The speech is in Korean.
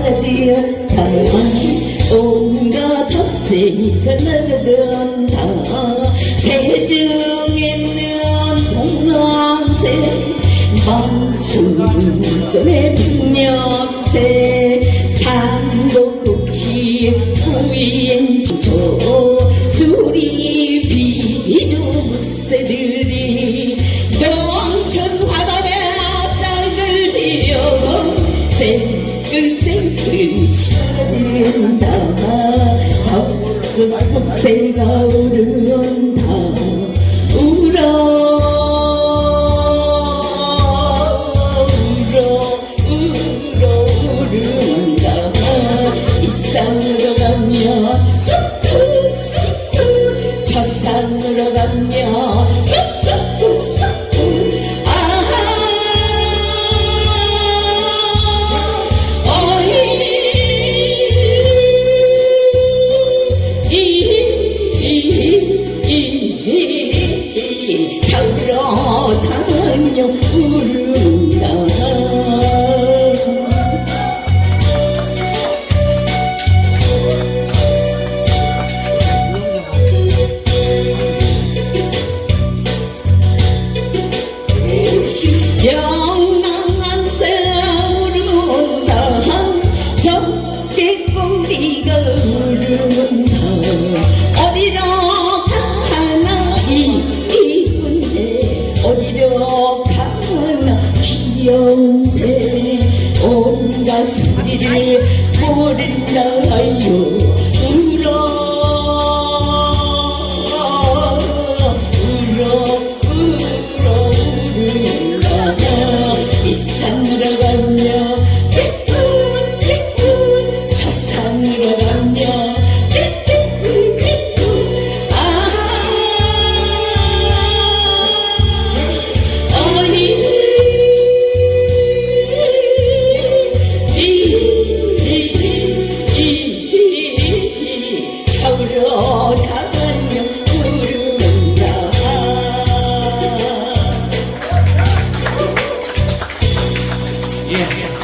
가나디었다 온갖 잡생이가 나가던다 세중에는 동남새 만수전의 풍년새 삼도국시 후인 저 생글생글 차린다 가슴 배가 오른다 울어 울어 울어 울은다 이 산으로 가면 쑥쑥 쑥쑥 저 산으로 가면 쑥쑥 쑥쑥 적개꽁리가 우른다. 어디로 가나 이 귀여운 새 온갖 소리를 모른다요 yeah.